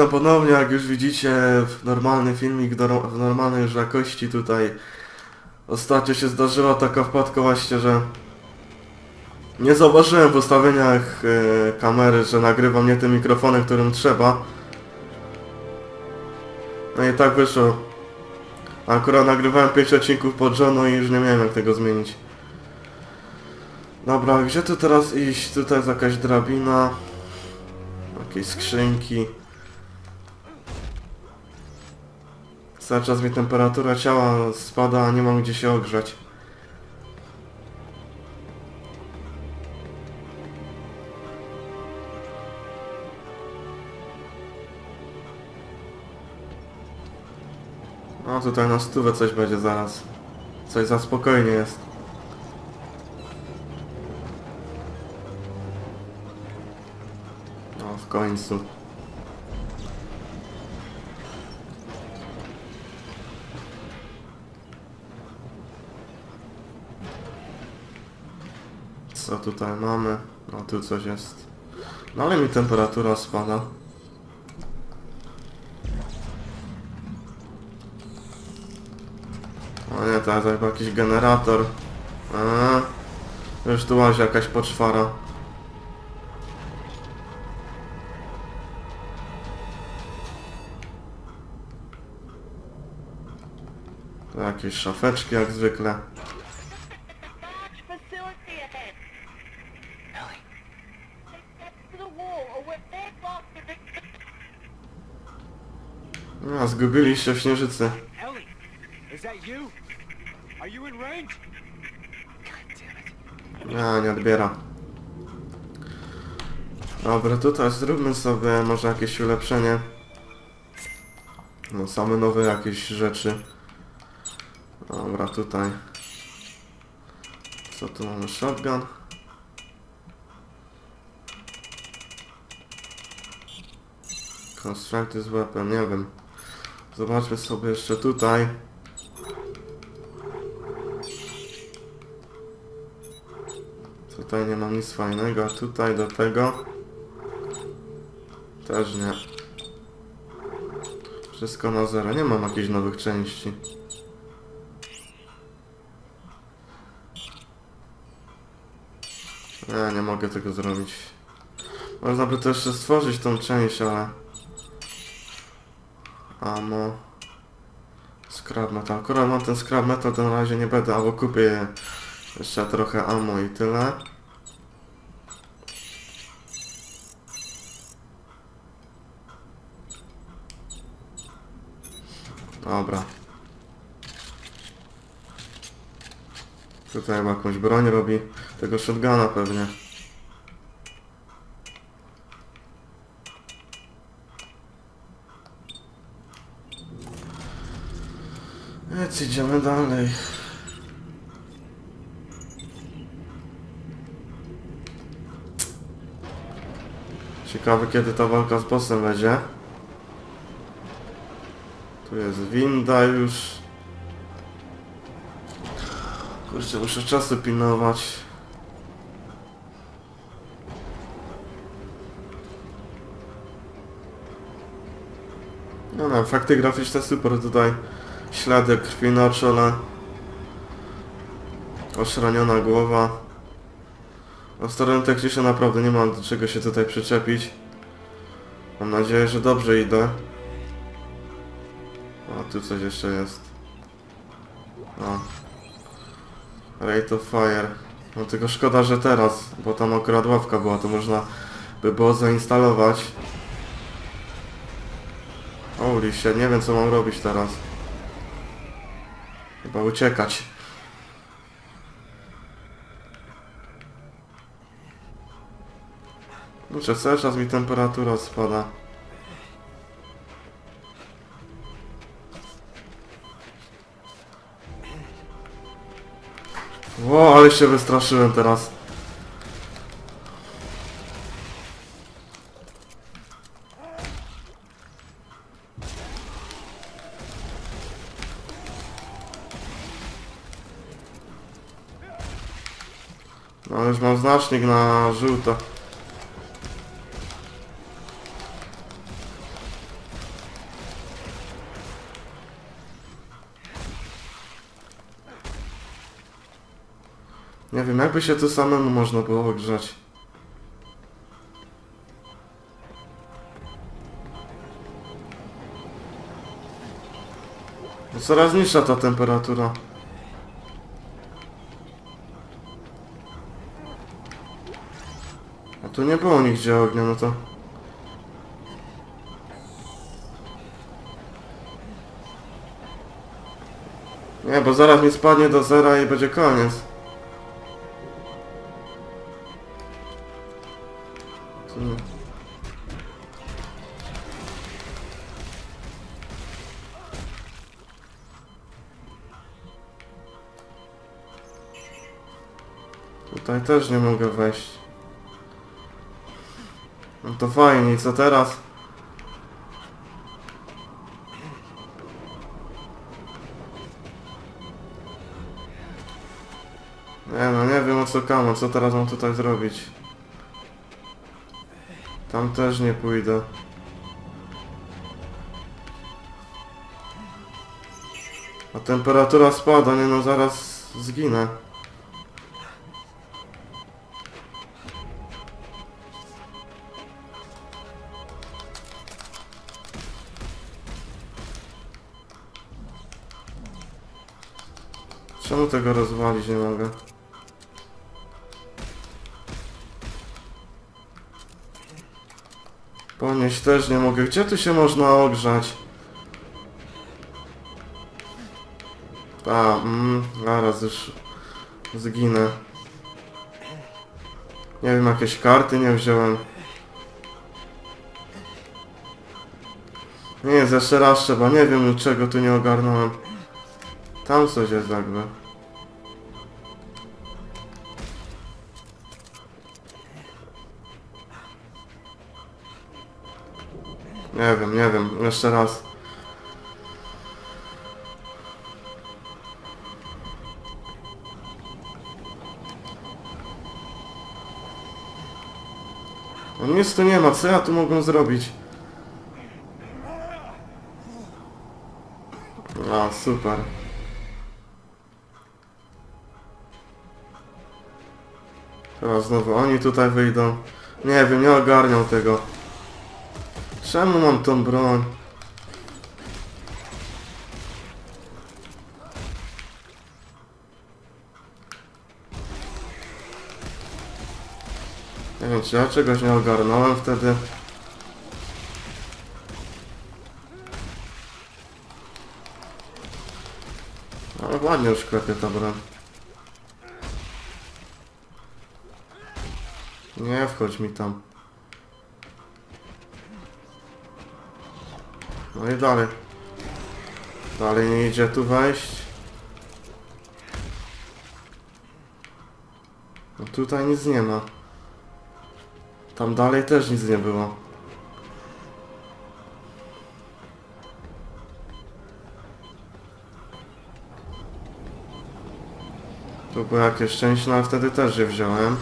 No ponownie, jak już widzicie, normalny filmik w normalnej już jakości tutaj ostatnio się zdarzyła taka wpadka właśnie, że nie zauważyłem w ustawieniach e, kamery, że nagrywam nie tym mikrofonem, którym trzeba. No i tak wyszło. Akurat nagrywałem 5 odcinków pod żoną i już nie miałem jak tego zmienić. Dobra, gdzie tu teraz iść? Tutaj jest jakaś drabina. Jakieś skrzynki. Cały czas mi temperatura ciała spada, a nie mam gdzie się ogrzać. No tutaj na stówę coś będzie zaraz. Coś za spokojnie jest. No w końcu. Co tutaj mamy? No tu coś jest. No ale mi temperatura spada. O nie, to jest chyba jakiś generator. A, już tu łazi jakaś poczwara. Jakieś szafeczki jak zwykle. No, zgubiliście w śnieżycy. Ellie, is that you? Are you in range? god damn it. Ja, nie odbiera. Dobra, tutaj zróbmy sobie może jakieś ulepszenie. No, same nowe jakieś rzeczy. Dobra, tutaj. Co tu mamy? Shotgun. Constructed weapon, nie wiem. Zobaczmy sobie jeszcze tutaj. Tutaj nie mam nic fajnego, tutaj do tego też nie. Wszystko na zero, nie mam jakichś nowych części. Nie, nie mogę tego zrobić. Można by to jeszcze stworzyć tą część, ale... Amo... Scrap metal. Akurat mam ten scrap metal, to na razie nie będę, albo kupię jeszcze trochę ammo i tyle. Dobra. Tutaj chyba jakąś broń robi. Tego shotguna pewnie. Więc idziemy dalej. Ciekawe kiedy ta walka z bossem będzie. Tu jest winda już. Kurczę, muszę czasu pilnować. No no, efekty graficzne super tutaj. Ślady krwi na czole. Oszraniona głowa. O starym tekście naprawdę nie mam do czego się tutaj przyczepić. Mam nadzieję, że dobrze idę. O, tu coś jeszcze jest. O. Rate of fire. No tylko szkoda, że teraz, bo tam akurat ławka była, to można by było zainstalować. Holy shit, nie wiem co mam robić teraz. Chyba uciekać. Muszę cały czas mi temperatura spada. Ło, ale się wystraszyłem teraz. No już mam znacznik na żółto. Nie wiem, jakby się tu samemu można było ogrzać. Coraz niższa ta temperatura. Tu nie było nigdzie ognia, no to... Nie, bo zaraz mi spadnie do zera i będzie koniec. Tu nie. Tutaj też nie mogę wejść. No to fajnie, co teraz? Nie no, nie wiem o co kamo, co teraz mam tutaj zrobić? Tam też nie pójdę. A temperatura spada, nie no, zaraz zginę. Czemu tego rozwalić nie mogę? Ponieść też nie mogę. Gdzie tu się można ogrzać? A, mm, zaraz już zginę. Nie wiem, jakieś karty nie wziąłem. Nie jest jeszcze raz trzeba, nie wiem czego tu nie ogarnąłem. Tam coś jest jakby. Nie wiem, nie wiem, jeszcze raz. No nic tu nie ma, co ja tu mogę zrobić? A, super. Teraz znowu oni tutaj wyjdą. Nie wiem, nie ogarnią tego. Czemu mam tą broń? Nie wiem, czy ja czegoś nie ogarnąłem wtedy. Ale ładnie już klepie ta broń. Nie wchodź mi tam. No i dalej. Dalej nie idzie tu wejść. No tutaj nic nie ma. Tam dalej też nic nie było. Tu było jakieś szczęście, no ale wtedy też je wziąłem.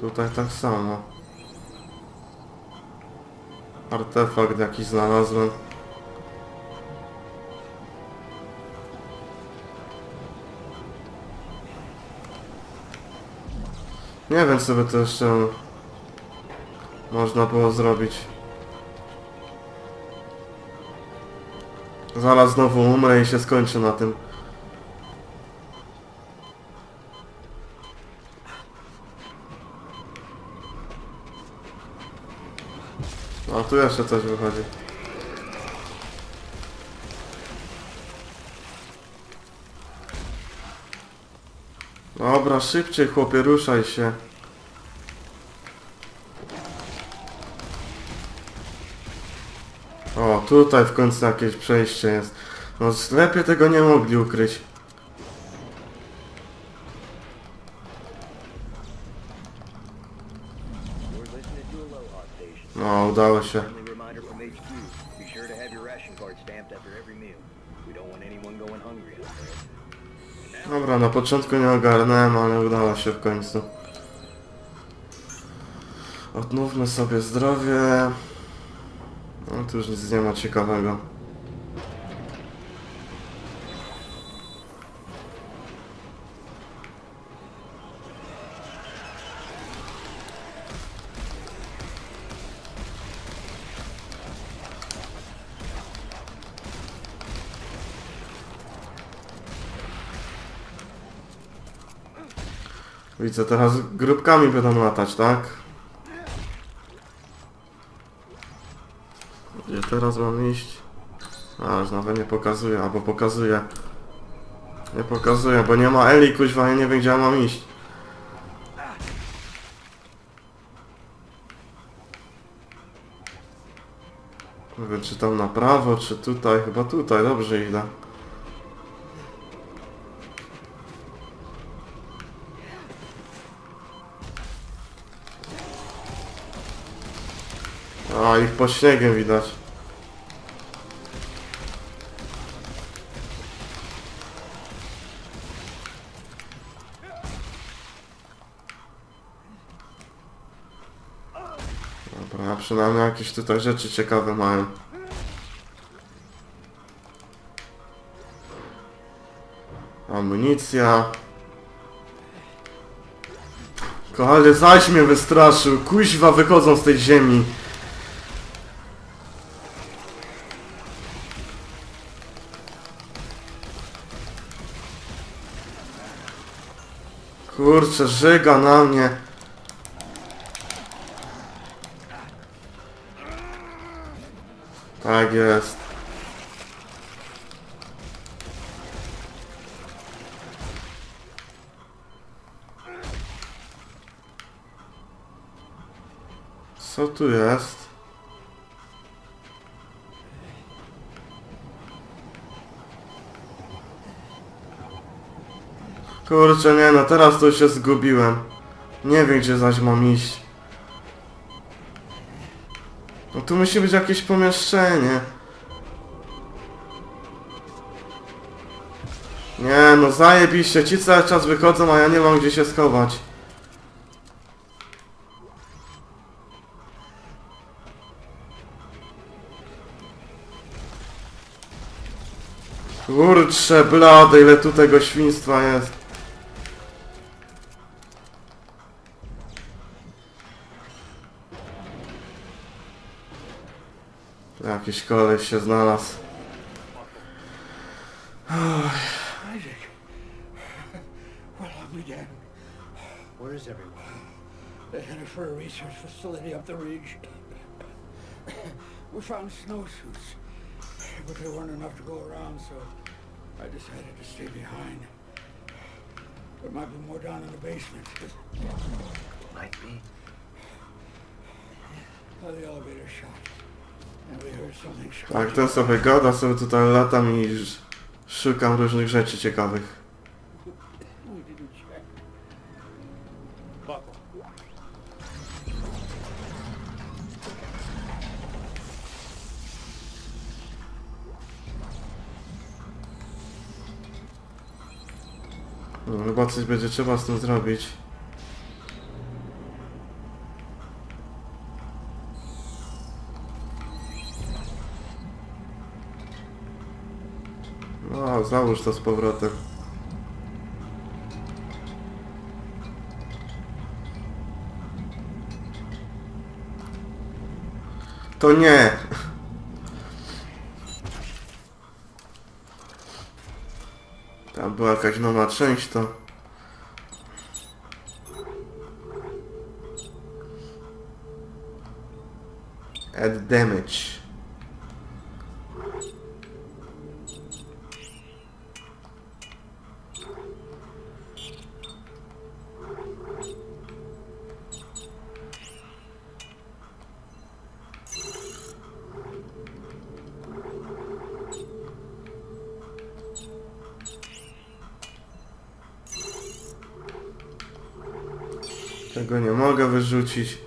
Tutaj tak samo. Artefakt jakiś znalazłem. Nie wiem co by to jeszcze można było zrobić. Zaraz znowu umrę i się skończy na tym. Tu jeszcze coś wychodzi. Dobra, szybciej chłopie, ruszaj się. O, tutaj w końcu jakieś przejście jest. No lepiej tego nie mogli ukryć. Hungry out there. Dobra, na początku nie ogarnąłem, ale udało się w końcu. Odnówmy sobie zdrowie. No tu już nic nie ma ciekawego. Widzę, teraz grupkami będą latać, tak? Gdzie teraz mam iść? A, już nawet nie pokazuje, albo pokazuje. Nie pokazuje, bo nie ma Eli, kuźwa, ja nie wiem gdzie mam iść. Nie wiem, czy tam na prawo, czy tutaj, chyba tutaj, dobrze idę. A, ich pod śniegiem widać. Dobra, przynajmniej jakieś tutaj rzeczy ciekawe mają. Amunicja. Kochany, zaś mnie wystraszył. Kuźwa wychodzą z tej ziemi. Kurczę, żyga na mnie. Tak jest. Co tu jest? Kurczę, nie no, teraz to się zgubiłem. Nie wiem, gdzie zaś mam iść. No tu musi być jakieś pomieszczenie. Nie no, zajebiście, ci cały czas wychodzą, a ja nie mam gdzie się schować. Kurcze blade, ile tu tego świństwa jest. Jakiś koleś się znalazł. Isaac. Well, I'll be damned. Where is everyone? They headed for a research facility up the ridge. We found snowsuits, but there weren't enough to go around, so I decided to stay behind. There might be more down in the basement. Might be. Uh, the elevator shot, Tak, to sobie gada, sobie tutaj latam i szukam różnych rzeczy ciekawych. No, chyba coś będzie trzeba z tym zrobić. Załóż to z powrotem. To nie! Tam była jakaś nowa część, to... Add damage. Tego nie mogę wyrzucić.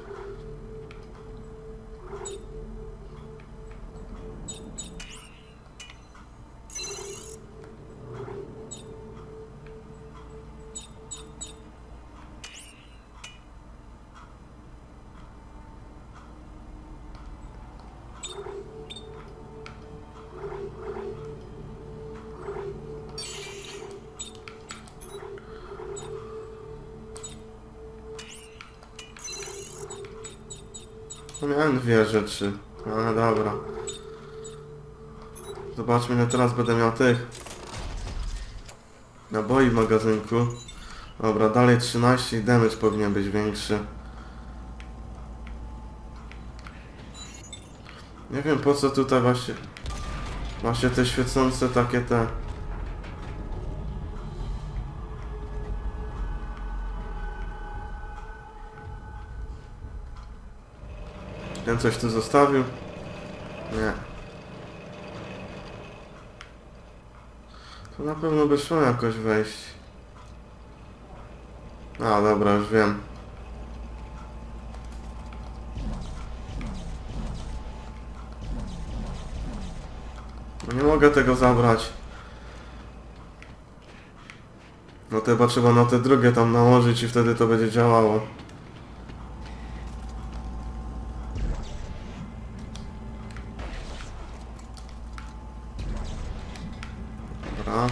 Rzeczy. No dobra. Zobaczmy ile teraz będę miał tych. Naboi w magazynku. Dobra, dalej 13 i damage powinien być większy. Nie wiem po co tutaj właśnie... Właśnie te świecące takie te... Ten coś tu zostawił? Nie. To na pewno by szło jakoś wejść. A, dobra, już wiem. No nie mogę tego zabrać. No to chyba trzeba na te drugie tam nałożyć i wtedy to będzie działało. Dobra.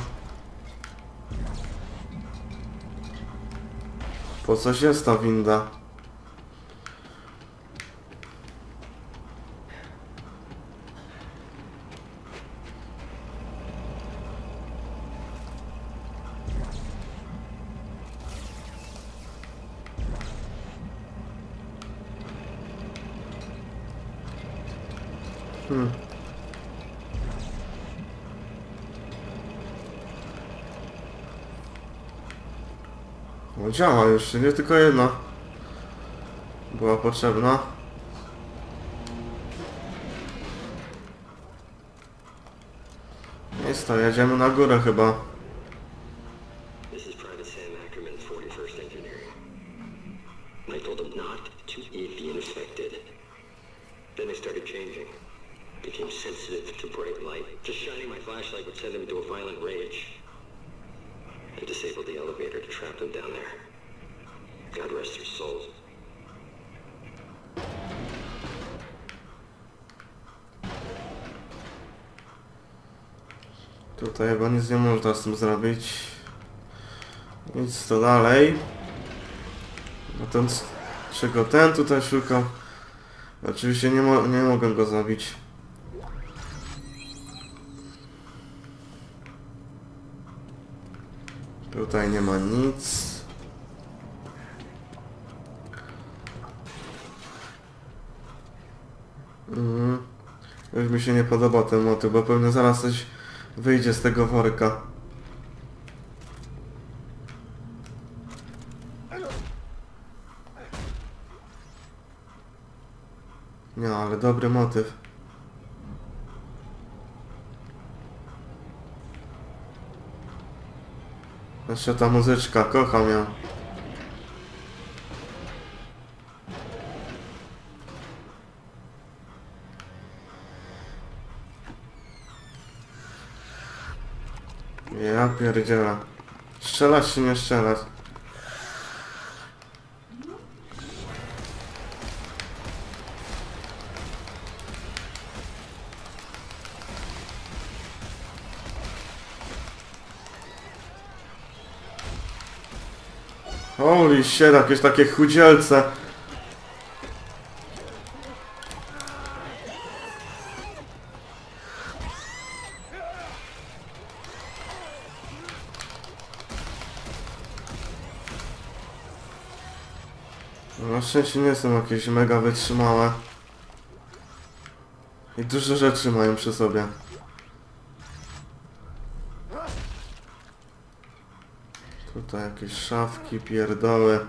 Po coś jest ta winda? Działa już, nie tylko jedna. Była potrzebna. Jest to, jedziemy na górę chyba. To dalej. No ten, czego ten tutaj szuka? Oczywiście nie, mo nie mogę go zabić. Tutaj nie ma nic. Mhm. Już mi się nie podoba ten motyw, bo pewnie zaraz coś wyjdzie z tego worka. Nie, ale dobry motyw. Jeszcze ta muzyczka, kocham ją. Ja pierdzielę. Strzelać czy nie strzelać? Shit, jakieś takie chudzielce. Na szczęście nie są jakieś mega wytrzymałe. I dużo rzeczy mają przy sobie. Tutaj jakieś szafki, pierdoły.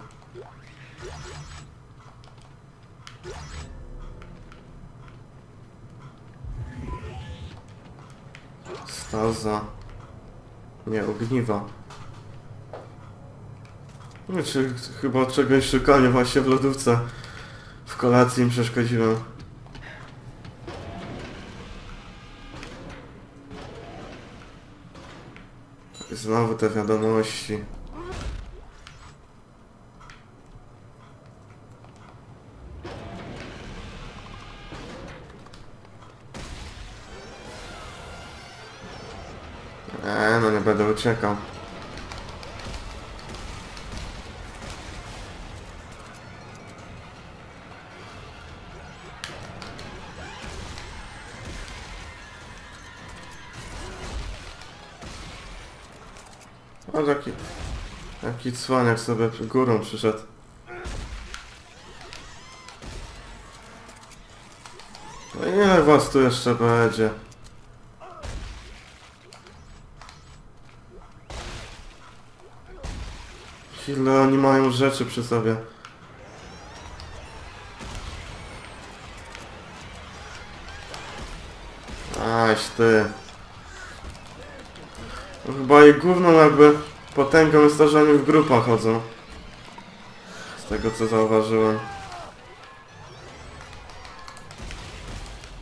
Staza. Nie, ogniwa. Czy chyba czegoś szukanie właśnie w lodówce. W kolacji im przeszkodziłem. Znowu te wiadomości. Eee, no nie będę uciekał. O, taki... Jaki cwaniak sobie górą przyszedł. No ile was tu jeszcze będzie? Ile oni mają rzeczy przy sobie? Aś ty. Chyba i główną jakby potęgą jest to, że oni w grupach chodzą. Z tego co zauważyłem.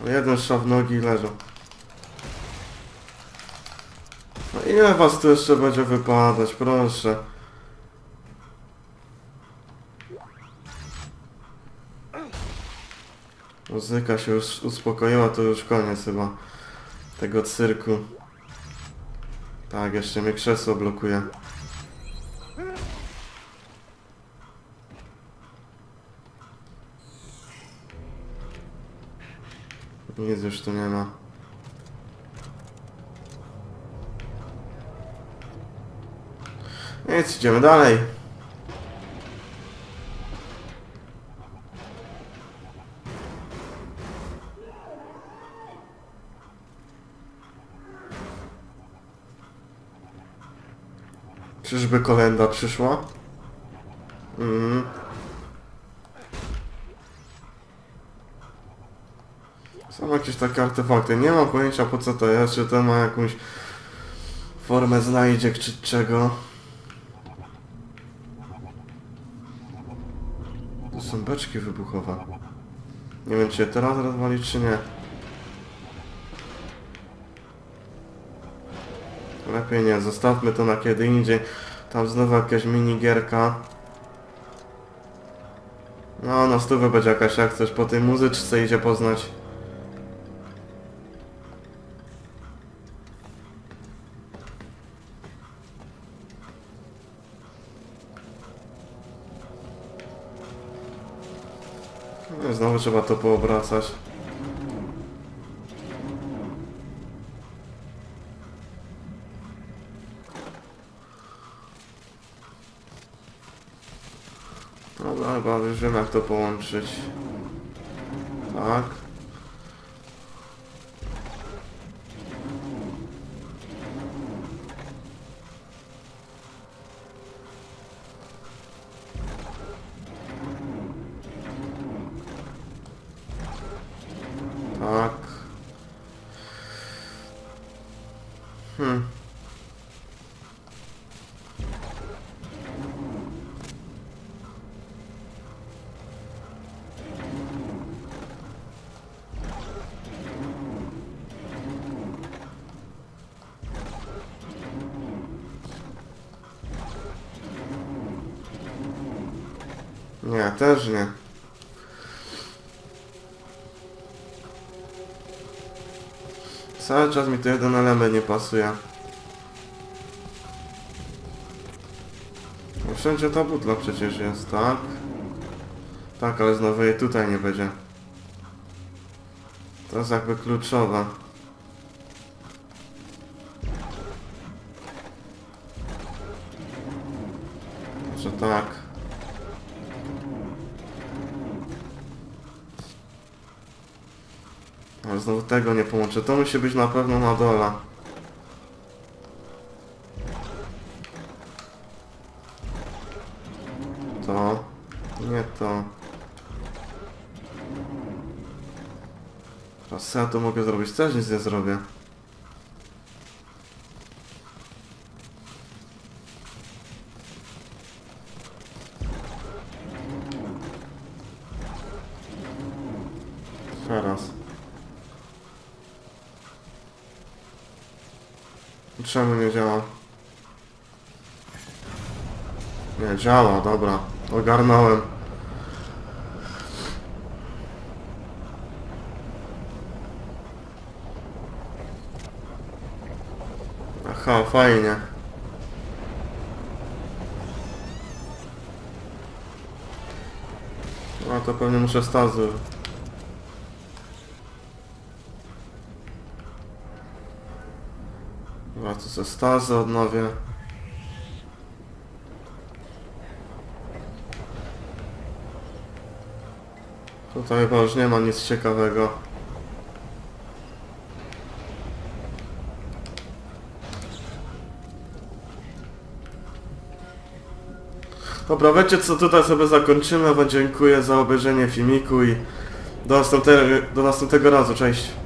No Jeden w nogi i leżą. No ile was tu jeszcze będzie wypadać, proszę. Muzyka się już uspokoiła, to już koniec chyba tego cyrku. Tak, jeszcze mnie krzesło blokuje. Nic już tu nie ma. Nic, idziemy dalej. Czyżby kolenda przyszła? Mhm. Są jakieś takie artefakty. Nie mam pojęcia po co to jest, czy to ma jakąś formę znajdziek, czy czego. To są beczki wybuchowe. Nie wiem, czy je teraz rozwalić, czy nie. Lepiej nie, zostawmy to na kiedy indziej. Tam znowu jakaś minigierka. No, na stówę będzie jakaś jak coś po tej muzyczce idzie poznać. No, Znowu trzeba to poobracać. Wiem jak to połączyć. Tak. Nie, też nie. Cały czas mi to jeden element nie pasuje. No wszędzie ta butla przecież jest, tak? Tak, ale znowu jej tutaj nie będzie. To jest jakby kluczowe. Ale znowu tego nie połączę. To musi być na pewno na dole. To. Nie to. Teraz ja tu mogę zrobić? Też nic nie zrobię. Teraz. Czemu nie działa? Nie, działa, dobra. Ogarnąłem. Aha, fajnie. No to pewnie muszę stazy. Dobra, to ze stazy odnowię. Tutaj chyba już nie ma nic ciekawego. Dobra, wiecie co, tutaj sobie zakończymy, bo dziękuję za obejrzenie filmiku i do następnego, do następnego razu, cześć.